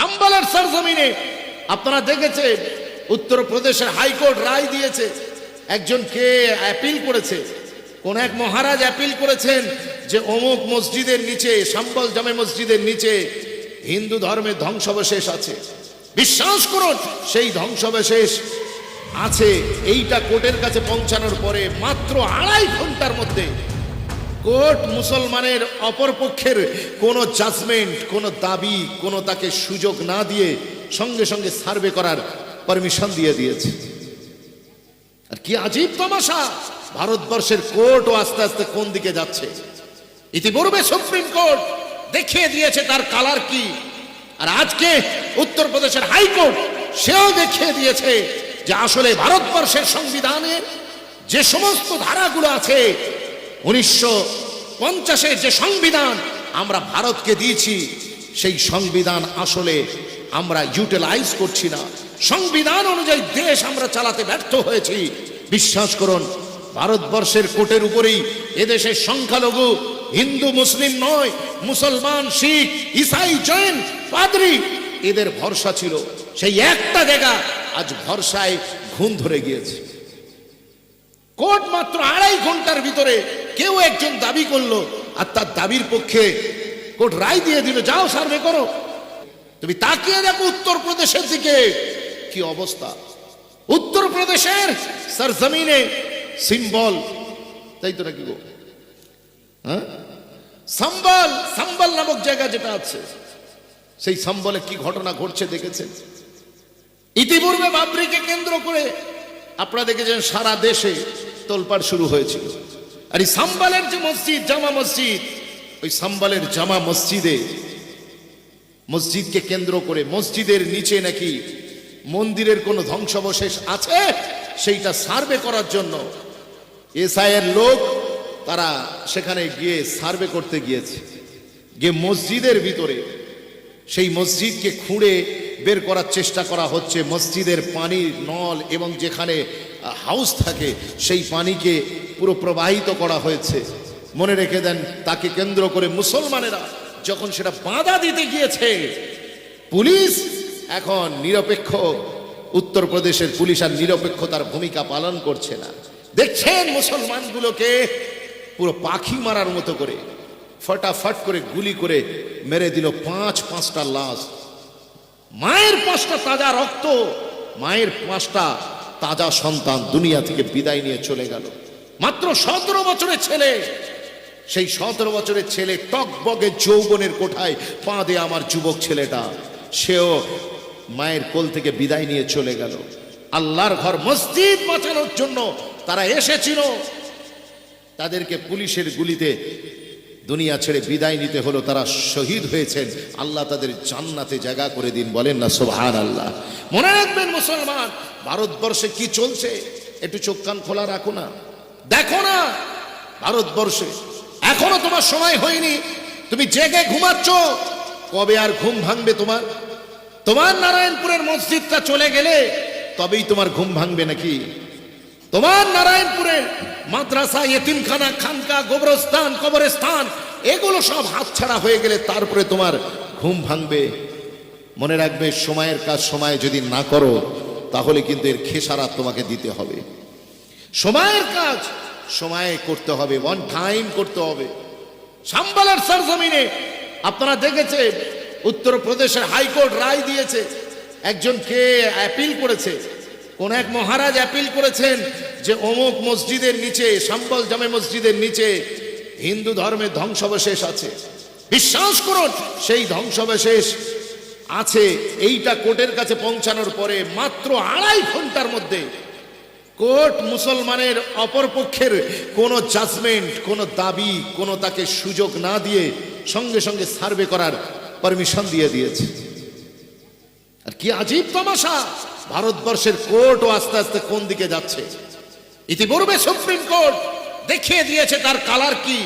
সাম্বালের সরজমিনে। আপনারা দেখেছেন উত্তরপ্রদেশের হাইকোর্ট রায় দিয়েছে একজন কে অ্যাপিল করেছে। কোন এক মহারাজ অ্যাপিল করেছেন যে, অমুক মসজিদের নিচে, সাম্বল জামে মসজিদের নিচে হিন্দু ধর্মের ধ্বংসাবশেষ আছে। বিশ্বাস করুন, সেই ধ্বংসাবশেষ আছে। এইটা কোর্টের কাছে পৌঁছানোর পরে মাত্র আড়াই ঘণ্টার মধ্যে কোর্ট মুসলমানের অপরপক্ষের কোনো জাজমেন্ট কোনো দাবি, কোনো তাকে সুযোগ না দিয়ে সঙ্গে সঙ্গে সার্ভে করার পারমিশন দিয়ে দিয়েছে। আর কি আজীব তমাশা! ভারতবর্ষের কোর্টও আস্তে আস্তে কোন দিকে যাচ্ছে? ইতিপূর্বে সুপ্রিম কোর্ট দেখিয়ে দিয়েছে তার কালার কি। আর আজকে উত্তরপ্রদেশের হাইকোর্ট সেও দেখিয়ে দিয়েছে যে আসলে ভারতবর্ষের সংবিধানে যে সমস্ত ধারাগুলো আছে উনিশশো পঞ্চাশের যে সংবিধান আমরা ভারতকে দিয়েছি, সেই সংবিধান আসলে আমরা ইউটিলাইজ করছি না। সংবিধান অনুযায়ী দেশ আমরা চালাতে ব্যর্থ হয়েছি। বিশ্বাস করুন, ভারতবর্ষের কোর্টের উপরেই এদেশের সংখ্যালঘু হিন্দু, মুসলিম নয়, মুসলমান, শিখ, ইসাই, জৈন, পাদ্রি, এদের ভরসা ছিল। সেই একটা জায়গা আজ ভরসায় ঘুম ধরে গিয়েছে। কোর্ট মাত্র আড়াই ঘণ্টার ভিতরে কেউ একজন দাবি করল, আর তার দাবির পক্ষে কোর্ট রায় দিয়ে দিল, যাও সার্ভে করো। তুমি তাকিয়ে দেখো উত্তরপ্রদেশের দিকে কি অবস্থা। উত্তরপ্রদেশের সরজমিনে সিম্বল, তাই তো নাকি গো? হ্যাঁ? সম্বল সম্বল নামক জায়গা যেটা আছে, সেই সম্বলে কি ঘটনা ঘটছে দেখেছেন? ইতিপূর্বে বাবরিকে কেন্দ্র করে আপনারা দেখেছেন সারা দেশে তোলপাড় শুরু হয়েছিল। আর এই সাম্বালের যে মসজিদ, জামা মসজিদ, ওই সাম্বালের জামা মসজিদে মসজিদকে কেন্দ্র করে মসজিদের নিচে নাকি মন্দিরের কোনো ধ্বংসাবশেষ আছে? সেইটা সার্ভে করার জন্য এসআইয়ের লোক তারা সেখানে গিয়ে সার্ভে করতে গিয়েছে। গিয়ে মসজিদের ভিতরে সেই মসজিদকে খুঁড়ে বের করার চেষ্টা করা হচ্ছে। মসজিদের পানির নল এবং যেখানে হাউস থাকে, সেই পানিকে পুরো প্রবাহিত করা হয়েছে। মনে রেখে দেন, তাকে কেন্দ্র করে মুসলমানেরা যখন সেটা বাধা দিতে গিয়েছে, পুলিশ এখন নিরপেক্ষ, উত্তরপ্রদেশের পুলিশ আর নিরপেক্ষতার ভূমিকা পালন করছে না। দেখছেন মুসলমানগুলোকে পুরো পাখি মারার মতো করে, ফটাফট করে গুলি করে মেরে দিল পাঁচ, পাঁচটা লাশ। মায়ের পাঁচটা তাজা রক্ত, মায়ের পাঁচটা তাজা সন্তান দুনিয়া থেকে বিদায় নিয়ে চলে গেল। মাত্র সতেরো বছরের ছেলে। সেই সতেরো বছরের ছেলে টকবগে যৌবনের কোঠায় পা আমার যুবক ছেলেটা, সেও মায়ের কোল থেকে বিদায় নিয়ে চলে গেল। আল্লাহর ঘর মসজিদ বাঁচানোর জন্য তারা এসেছিল। তাদেরকে পুলিশের গুলিতে দুনিয়া ছেড়ে বিদায় নিতে হলো, তারা শহীদ হয়েছেন। আল্লাহ তাদের জান্নাতে জায়গা করে দিন, বলেন না সোহান আল্লাহ মনে রাখবেন মুসলমান, ভারতবর্ষে কি চলছে? একটু চোখ কান খোলা রাখো না। দেখো না, ভারতবর্ষে এখনও তোমার সময় হয়নি। তুমি জেগে ঘুমাচ্ছ, কবে আর ঘুম ভাঙবে তোমার? তোমার নারায়ণপুরের মসজিদটা চলে গেলে তবেই তোমার ঘুম ভাঙবে নাকি? তোমার নারায়ণপুরের মাদ্রাসা, এতিমখানা, খানকা, গোবরস্থান, কবরস্থান, এগুলো সব হাতছাড়া হয়ে গেলে তারপরে তোমার ঘুম ভাঙবে। মনে রাখবে, সময়ের কাজ সময় যদি না করো, তাহলে কিন্তু এর খেসারাত তোমাকে দিতে হবে। সময়ের কাজ, সময়ে করতে হবে ওয়ান টাইম করতে হবে। সাম্বালার সরজমিনে, আপনারা দেখেছেন, উত্তরপ্রদেশের হাইকোর্ট রায় দিয়েছে একজন কে অ্যাপিল করেছে। কোন এক মহারাজ অ্যাপিল করেছেন যে, অমুক মসজিদের নিচে, সম্বল জামে মসজিদের নিচে হিন্দু ধর্মের ধ্বংসাবশেষ আছে। বিশ্বাস করুন, সেই ধ্বংসাবশেষ আছে, এইটা কোর্টের কাছে পৌঁছানোর পরে মাত্র আড়াই ঘণ্টার মধ্যে কোর্ট মুসলমানের অপরপক্ষের কোনো জাজমেন্ট কোনো দাবি, কোনো তাকে সুযোগ না দিয়ে সঙ্গে সঙ্গে সার্ভে করার পারমিশন দিয়ে দিয়েছে। আর কি আজীব তামাশা! ভারতবর্ষের কোর্টও আস্তে আস্তে কোন দিকে যাচ্ছে? ইতিপূর্বে সুপ্রিম কোর্ট দেখিয়ে দিয়েছে তার কালার কি।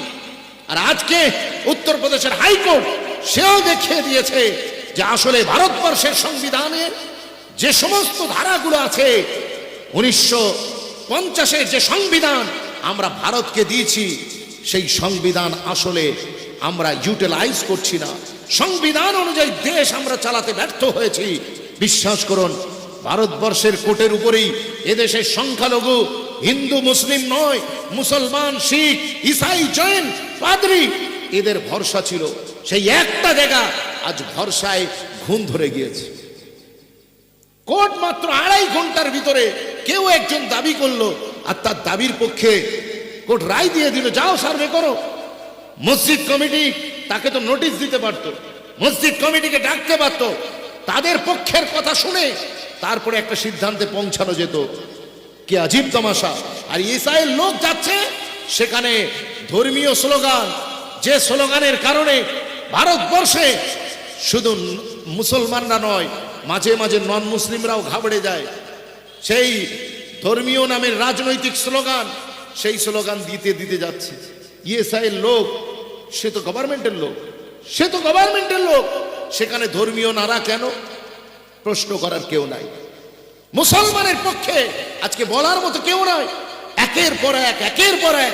আর আজকে উত্তরপ্রদেশের হাইকোর্ট সেও দেখিয়ে দিয়েছে যে আসলে ভারতবর্ষের সংবিধানে যে সমস্ত ধারাগুলো আছে উনিশশো পঞ্চাশের যে সংবিধান আমরা ভারতকে দিয়েছি, সেই সংবিধান আসলে আমরা ইউটিলাইজ করছি না। সংবিধান অনুযায়ী দেশ আমরা চালাতে ব্যর্থ হয়েছি। বিশ্বাস করুন, ভারতবর্ষের কোটের উপরেই এদেশের সংখ্যালঘু হিন্দু, মুসলিম নয়, মুসলমান, শিখ, ইসাই, জৈন, পাদ্রি, এদের ভরসা ছিল। সেই একটা জায়গা আজ ভরসায় ঘুম ধরে গিয়েছে। কোর্ট মাত্র আড়াই ঘণ্টার ভিতরে কেউ একজন দাবি করল, আর তার দাবির পক্ষে কোর্ট রায় দিয়ে দিল, যাও সার্ভে করো। মসজিদ কমিটি তাকে তো নোটিশ দিতে পারতো, মসজিদ কমিটিকে ডাকতে পারতো। তাদের পক্ষের কথা শুনে তারপরে একটা সিদ্ধান্তে পৌঁছানো যেত। কি আজীব তামাশা। আর ইসরায়েল লোক যাচ্ছে, সেখানে ধর্মীয় স্লোগান। যে স্লোগানের কারণে ভারতবর্ষে শুধু মুসলমানরা নয় মাঝে মাঝে নন মুসলিমরাও ঘাবড়ে যায়। সেই ধর্মীয় নামের রাজনৈতিক স্লোগান, সেই স্লোগান দিতে দিতে যাচ্ছে। ইএসআইয়ের লোক, সে তো গভর্নমেন্টের লোক। সে তো গভর্নমেন্টের লোক। সেখানে ধর্মীয় নারা কেন? প্রশ্ন করার কেউ নাই। মুসলমানের পক্ষে আজকে বলার মতো কেউ নয় একের পর এক, একের পর এক।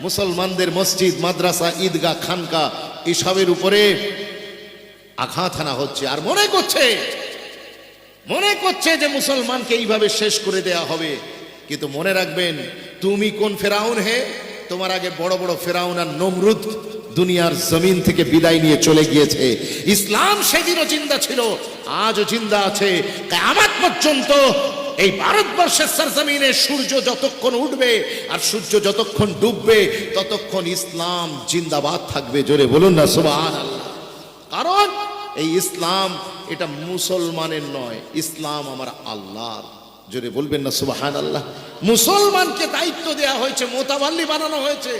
মুসলমানদের মসজিদ, মাদ্রাসা, ঈদগাহ খানকা এসবের উপরে আঘাত হানা হচ্ছে। আর মনে করছে মনে করছে যে মুসলমানকে এইভাবে শেষ করে দেয়া হবে। কিন্তু মনে রাখবেন, তুমি কোন ফেরাউন হে? তোমার আগে বড় বড় ফেরাউন আর নমরুদ দুনিয়ার জমিন থেকে বিদায় নিয়ে চলে গিয়েছে। ইসলাম সেদিনও চিন্তা ছিল, আজও চিন্তা আছে। আমার পর্যন্ত এই ভারতবর্ষের সরজমিনে সূর্য যতক্ষণ উঠবে আর সূর্য যতক্ষণ ডুববে, ততক্ষণ ইসলাম জিন্দাবাদ থাকবে। জোরে বলুন না কারণ এই ইসলাম এটা মুসলমানের নয়, ইসলাম আমার আল্লাহর। জোরে বলবেন না সুবাহান আল্লাহ মুসলমানকে দায়িত্ব দেওয়া হয়েছে, মোতাবাল্লি বানানো হয়েছে,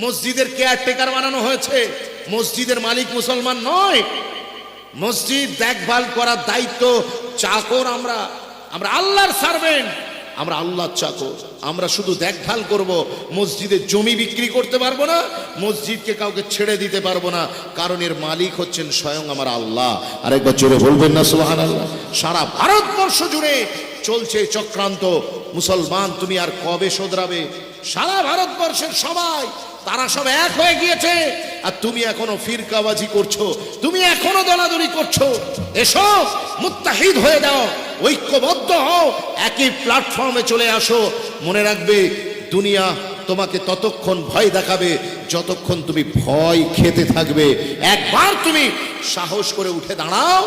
মসজিদের কেয়ারটেকার বানানো হয়েছে। মসজিদের মালিক মুসলমান নয়। মসজিদ দেখভাল করার দায়িত্ব চাকর আমরা। আমরা আল্লাহর সার্ভেন্ট আমরা আল্লাহর চাকর, আমরা শুধু দেখভাল করব মসজিদের জমি বিক্রি করতে পারব না, মসজিদকে কাউকে ছেড়ে দিতে পারব না, কারণ এর মালিক হচ্ছেন স্বয়ং আমার আল্লাহ। আরেকবার জোরে বলবেন না সোহান আল্লাহ সারা ভারতবর্ষ জুড়ে চলছে চক্রান্ত। মুসলমান, তুমি আর কবে শোধরাবে? সারা ভারতবর্ষের সবাই, তারা সব এক হয়ে গিয়েছে। আর তুমি এখনও ফিরকাবাজি করছ, তুমি এখনও দলাদলি করছ। এসো, মুত্তাহিদ হয়ে যাও। ঐক্যবদ্ধ হও, একই প্ল্যাটফর্মে চলে আসো। মনে রাখবে, দুনিয়া তোমাকে ততক্ষণ ভয় দেখাবে, যতক্ষণ তুমি ভয় খেতে থাকবে। একবার তুমি সাহস করে উঠে দাঁড়াও,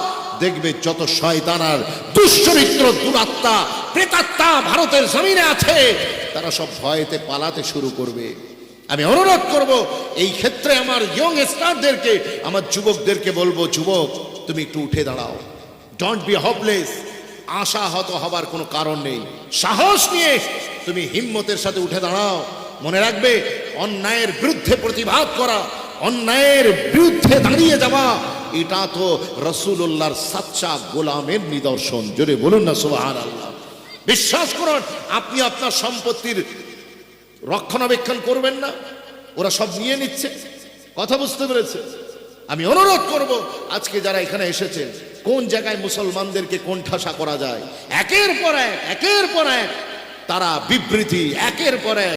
দেখবে যত শয়তান আর দুশ্চরিত্র দুরাত্মা, প্রেতাত্মা ভারতের জমিনে আছে, তারা সব ভয়েতে পালাতে শুরু করবে। আমি অনুরোধ করব, এই ক্ষেত্রে আমার ইয়ং স্টারদেরকে আমার যুবকদেরকে বলব, যুবক, তুমি একটু উঠে দাঁড়াও। ডোন্ট বি হপলেস আশাহত হবার কোনো কারণ নেই। সাহস নিয়ে তুমি হিম্মতের সাথে উঠে দাঁড়াও। মনে রাখবে, অন্যায়ের বিরুদ্ধে প্রতিবাদ করা, অন্যায়ের বিরুদ্ধে দাঁড়িয়ে যাওয়া, এটা তো রসুল্লাহর সাচ্চা গোলামের নিদর্শন। জোরে বলুন না সুবাহান আল্লাহ বিশ্বাস করুন, আপনি আপনার সম্পত্তির রক্ষণাবেক্ষণ করবেন না। ওরা সব নিয়ে নিচ্ছে। কথা বুঝতে পেরেছে আমি অনুরোধ করব, আজকে যারা এখানে এসেছেন কোন জায়গায় মুসলমানদেরকে কোণঠাসা করা যায়? একের পর এক, একের পর এক, তারা বিবৃতি, একের পর এক।